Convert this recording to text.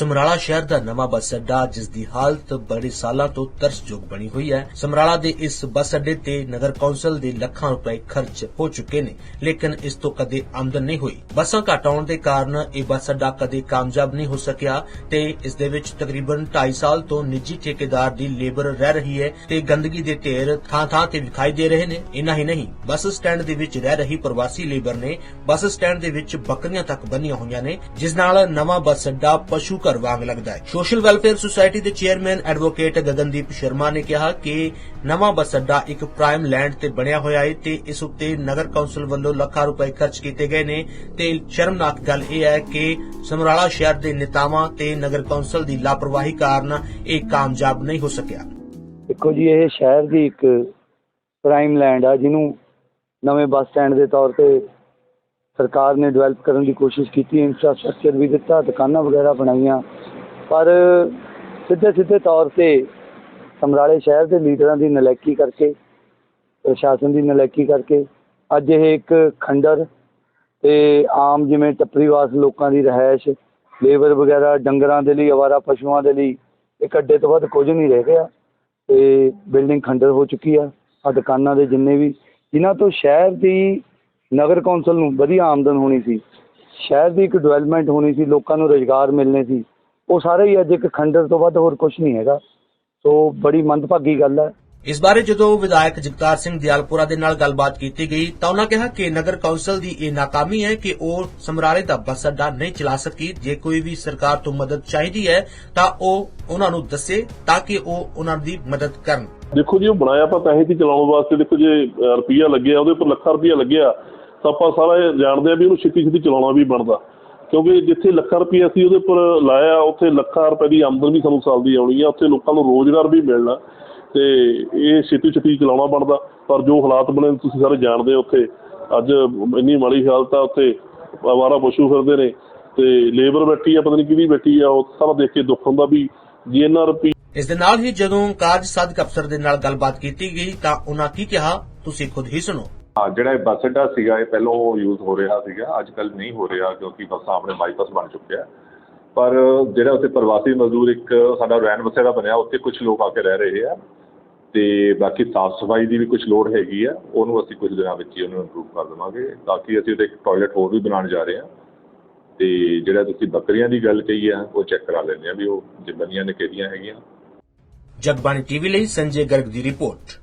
ਸਮਰਾਲਾ ਸ਼ਹਿਰ ਦਾ ਨਵਾਂ ਬੱਸ ਅੱਡਾ, ਜਿਸ ਦੀ ਹਾਲਤ ਬੜੇ ਸਾਲਾਂ ਤੋਂ ਤਰਸਯੋਗ ਬਣੀ ਹੋਈ ਹੈ। ਸਮਰਾਲਾ ਦੇ ਇਸ ਬੱਸ ਅੱਡੇ ਤੇ ਨਗਰ ਕੌਂਸਲ ਦੇ ਲੱਖਾਂ ਰੁਪਏ ਖਰਚ ਹੋ ਚੁੱਕੇ ਨੇ, ਲੇਕਿਨ ਇਸ ਤੋਂ ਕਦੇ ਆਮਦਨ ਨਹੀਂ ਹੋਈ। ਬੱਸਾਂ ਘੱਟ ਆਉਣ ਦੇ ਕਾਰਨ ਇਹ ਬੱਸ ਅੱਡਾ ਕਦੇ ਕਾਮਯਾਬ ਨਹੀਂ ਹੋ ਸਕਿਆ ਤੇ ਇਸ ਦੇ ਵਿੱਚ ਤਕਰੀਬਨ 2.5 ਸਾਲ ਤੋਂ ਨਿੱਜੀ ਠੇਕੇਦਾਰ ਦੀ ਲੇਬਰ ਰਹਿ ਰਹੀ ਹੈ ਤੇ ਗੰਦਗੀ ਦੇ ਢੇਰ ਥਾਂ-ਥਾਂ ਤੇ ਵਿਖਾਈ ਦੇ ਰਹੇ ਨੇ। ਇੰਨਾ ਹੀ ਨਹੀਂ, ਬੱਸ ਸਟੈਂਡ ਦੇ ਵਿੱਚ ਰਹਿ ਰਹੀ ਪ੍ਰਵਾਸੀ ਲੇਬਰ ਨੇ ਬੱਸ ਸਟੈਂਡ ਦੇ ਵਿੱਚ ਬੱਕਰੀਆਂ ਤੱਕ ਬੰਨੀਆਂ ਹੋਈਆਂ ਨੇ, ਜਿਸ ਨਾਲ ਨਵਾਂ ਬੱਸ ਅੱਡਾ ਪਸ਼ੂ ਘਰ ਵਾਂਗ ਲੱਗਦਾ ਹੈ। ਸੋਸ਼ਲ ਵੈਲਫੇਅਰ ਸੁਸਾਇਟੀ ਦੇ ਚੇਅਰਮੈਨ ਐਡਵੋਕੇਟ ਗਗਨਦੀਪ ਸ਼ਰਮਾ ਨੇ ਕਿਹਾ ਕਿ ਨਵਾਂ ਬੱਸ ਅੱਡਾ ਇੱਕ ਪ੍ਰਾਈਮ ਲੈਂਡ ਤੇ ਬਣਿਆ ਹੋਇਆ ਹੈ ਤੇ ਇਸ ਉੱਤੇ ਨਗਰ ਕੌਂਸਲ ਵੱਲੋਂ ਲੱਖਾਂ ਰੁਪਏ ਖਰਚ ਕੀਤੇ ਗਏ ਨੇ ਤੇ ਸ਼ਰਮਨਾਕ ਗੱਲ ਇਹ ਹੈ ਕਿ ਸਮਰਾਲਾ ਸ਼ਹਿਰ ਦੇ ਨੇਤਾਵਾਂ ਤੇ ਨਗਰ ਕੌਂਸਲ ਦੀ ਲਾਪਰਵਾਹੀ ਕਾਰਨ ਇਹ ਕਾਮਯਾਬ ਨਹੀਂ ਹੋ ਸਕਿਆ। ਦੇਖੋ ਜੀ, ਇਹ ਸ਼ਹਿਰ ਦੀ ਇੱਕ ਪ੍ਰਾਈਮ ਲੈਂਡ ਆ, ਜਿਹਨੂੰ ਨਵੇਂ ਬੱਸ ਸਟੈਂਡ ਦੇ ਤੌਰ ਤੇ ਸਰਕਾਰ ਨੇ ਡਿਵੈਲਪ ਕਰਨ ਦੀ ਕੋਸ਼ਿਸ਼ ਕੀਤੀ ਇਨਫਰਾਸਟ੍ਰਕਚਰ ਵੀ ਦਿੱਤਾ, ਦੁਕਾਨਾਂ ਵਗੈਰਾ ਬਣਾਈਆਂ। ਪਰ ਸਿੱਧੇ ਸਿੱਧੇ ਤੌਰ ਤੇ ਸਮਰਾਲੇ ਸ਼ਹਿਰ ਦੇ ਲੀਡਰਾਂ ਦੀ ਨਲਾਇਕੀ ਕਰਕੇ, ਪ੍ਰਸ਼ਾਸਨ ਦੀ ਨਲਾਇਕੀ ਕਰਕੇ, ਅੱਜ ਇਹ ਇੱਕ ਖੰਡਰ ਤੇ ਆਮ ਜਿਵੇਂ ਟੱਪਰੀਵਾਸ ਲੋਕਾਂ ਦੀ ਰਹਿائش ਲੇਬਰ ਵਗੈਰਾ, ਡੰਗਰਾਂ ਦੇ ਲਈ, ਅਵਾਰਾ ਪਸ਼ੂਆਂ ਦੇ ਲਈ, ਇੱਕ ਅੱਡੇ ਤੋਂ ਵੱਧ ਕੁਝ ਨਹੀਂ ਰਹਿ ਗਿਆ। ਤੇ ਬਿਲਡਿੰਗ ਖੰਡਰ ਹੋ ਚੁੱਕੀ ਆ ਆ ਦੁਕਾਨਾਂ ਦੇ ਜਿੰਨੇ ਵੀ ਇਹਨਾਂ ਤੋਂ ਸ਼ਹਿਰ ਦੀ ਨਗਰ ਕੌਂਸਲ ਨੂੰ ਵਧੀਆ ਆਮਦਨ ਹੋਣੀ ਸੀ। ਸ਼ਹਿਰ ਦੀ ਇੱਕ ਡਿਵੈਲਪਮੈਂਟ ਹੋਣੀ ਸੀ, ਲੋਕਾਂ ਨੂੰ ਰੋਜ਼ਗਾਰ ਮਿਲਣੇ ਸੀ। ਉਹ ਸਾਰੇ ਹੀ ਅੱਜ ਇੱਕ ਖੰਡਰ ਤੋਂ ਵੱਧ ਹੋਰ ਕੁਝ ਨਹੀਂ ਹੈਗਾ। ਸੋ ਬੜੀ ਮੰਦਭਾਗੀ ਗੱਲ ਹੈ। ਇਸ ਬਾਰੇ ਜਦੋਂ ਵਿਧਾਇਕ ਜਗਤਾਰ ਸਿੰਘ ਦਿਆਲਪੁਰਾ ਦੇ ਨਾਲ ਗੱਲਬਾਤ ਕੀਤੀ ਗਈ, ਤਾਂ ਉਹਨਾਂ ਕਿਹਾ ਕਿ ਨਗਰ ਕੌਂਸਲ ਦੀ ਇਹ ਨਾਕਾਮੀ ਹੈ ਕਿ ਉਹ ਸਮਰਾਲੇ ਦਾ ਬੱਸ ਅੱਡਾ ਨਹੀਂ ਚਲਾ ਸਕੀ। ਜੇ ਕੋਈ ਵੀ ਸਰਕਾਰ ਤੋਂ ਮਦਦ ਚਾਹੀਦੀ ਹੈ, ਤਾਂ ਉਹ ਉਹਨਾਂ ਨੂੰ ਦੱਸੇ ਤਾਂ ਕਿ ਉਹ ਉਹਨਾਂ ਦੀ ਮਦਦ ਕਰਨ। ਦੇਖੋ ਜੀ, ਉਹ ਬਣਾਇਆ ਆਪਾਂ ਪੈਸੇ ਦੀ ਚਲਾਉਣ ਵਾਸਤੇ? ਦੇਖੋ ਜੇ ਰੁਪਈਆ ਲੱਗਿਆ, ਉਹਦੇ ਉੱਪਰ ਲੱਖਾਂ ਰੁਪਈਆ ਲੱਗਿਆ, ਤਾਂ ਆਪਾਂ ਸਾਰਾ ਜਾਣਦੇ ਆ ਵੀ ਉਹਨੂੰ ਛੇਤੀ ਛੇਤੀ ਚਲਾਉਣਾ ਵੀ ਬਣਦਾ। ਕਿਉਂਕਿ ਜਿੱਥੇ ਲੱਖਾਂ ਰੁਪਈਆ ਅਸੀਂ ਉਹਦੇ ਉੱਪਰ ਲਾਇਆ, ਉੱਥੇ ਲੱਖਾਂ ਰੁਪਏ ਦੀ ਆਮਦਨ ਵੀ ਸਾਨੂੰ ਸਾਲ ਦੀ ਆਉਣੀ ਆ। ਉੱਥੇ ਲੋਕਾਂ ਨੂੰ ਰੋਜ਼ਗਾਰ ਵੀ ਮਿਲਣਾ, ਤੇ ਇਹ ਛੇਤੀ ਛੇਤੀ ਚਲਾਉਣਾ ਬਣਦਾ। ਪਰ ਜੋ ਹਾਲਾਤ ਬਣੇ, ਤੁਸੀਂ ਸਾਰੇ ਜਾਣਦੇ ਹੋ ਉੱਥੇ। ਅੱਜ ਇੰਨੀ ਮਾੜੀ ਹਾਲਤ ਆ, ਉੱਥੇ ਆਵਾਰਾ ਪਸ਼ੂ ਫਿਰਦੇ ਨੇ, ਤੇ ਲੇਬਰ ਬੈਠੀ ਆ, ਪਤਾ ਨਹੀਂ ਕਿਹਦੀ ਬੈਠੀ ਆ, ਉਹ ਸਾਰਾ ਦੇਖ ਕੇ ਦੁੱਖ ਹੁੰਦਾ ਵੀ ਜੇ ਇਹਨਾਂ ਰੁਪਈਆ ਇਸ ਦੇ ਨਾਲ ਹੀ ਜਦੋਂ ਕਾਰਜ ਸਾਧਕ ਅਫਸਰ ਦੇ ਨਾਲ ਗੱਲਬਾਤ ਕੀਤੀ ਗਈ ਤਾਂ ਉਹਨਾਂ ਕੀ ਕਿਹਾ? ਤੁਸੀਂ ਖੁਦ ਹੀ ਸੁਣੋ। ਹਾਂ, ਜਿਹੜਾ ਇਹ ਬੱਸ ਅੱਡਾ ਸੀਗਾ, ਇਹ ਪਹਿਲਾਂ ਯੂਜ਼ ਹੋ ਰਿਹਾ ਸੀਗਾ ਅੱਜ ਕੱਲ ਨਹੀਂ ਹੋ ਰਿਹਾ ਕਿਉਂਕਿ ਬੱਸਾਂ ਆਪਣੇ ਬਾਈਪਾਸ ਬਣ ਚੁੱਕਿਆ। ਪਰ ਜਿਹੜਾ ਉੱਥੇ ਪ੍ਰਵਾਸੀ ਮਜ਼ਦੂਰ ਇੱਕ ਸਾਡਾ ਰੈਨ ਬਸੇਰਾ ਬਣਿਆ, ਉੱਥੇ ਕੁਝ ਲੋਕ ਆ ਕੇ ਰਹਿ ਰਹੇ ਆ ਤੇ ਬਾਕੀ ਸਾਫ਼ ਸਫ਼ਾਈ ਦੀ ਵੀ ਕੁਝ ਲੋੜ ਹੈਗੀ ਆ, ਉਹਨੂੰ ਅਸੀਂ ਕੁਝ ਦਿਨਾਂ ਵਿੱਚ ਹੀ ਉਹਨੂੰ ਇੰਪਰੂਵ ਕਰ ਦੇਵਾਂਗੇ। ਤਾਂ ਕਿ ਅਸੀਂ ਉਹਦੇ ਇੱਕ ਟਾਇਲਟ ਹੋਰ ਵੀ ਬਣਾਉਣ ਜਾ ਰਹੇ ਹਾਂ ਤੇ ਜਿਹੜਾ ਤੁਸੀਂ ਬੱਕਰੀਆਂ ਦੀ ਗੱਲ ਕਹੀ ਆ, ਉਹ ਚੈੱਕ ਕਰਾ ਲੈਂਦੇ ਆ ਵੀ ਉਹ ਜੇ ਬਣੀਆਂ ਨੇ ਕਿਹੜੀਆਂ ਹੈਗੀਆਂ। ਜਗਬਾਣੀ ਟੀਵੀ ਲਈ ਸੰਜੇ ਗਰਗ ਦੀ ਰਿਪੋਰਟ।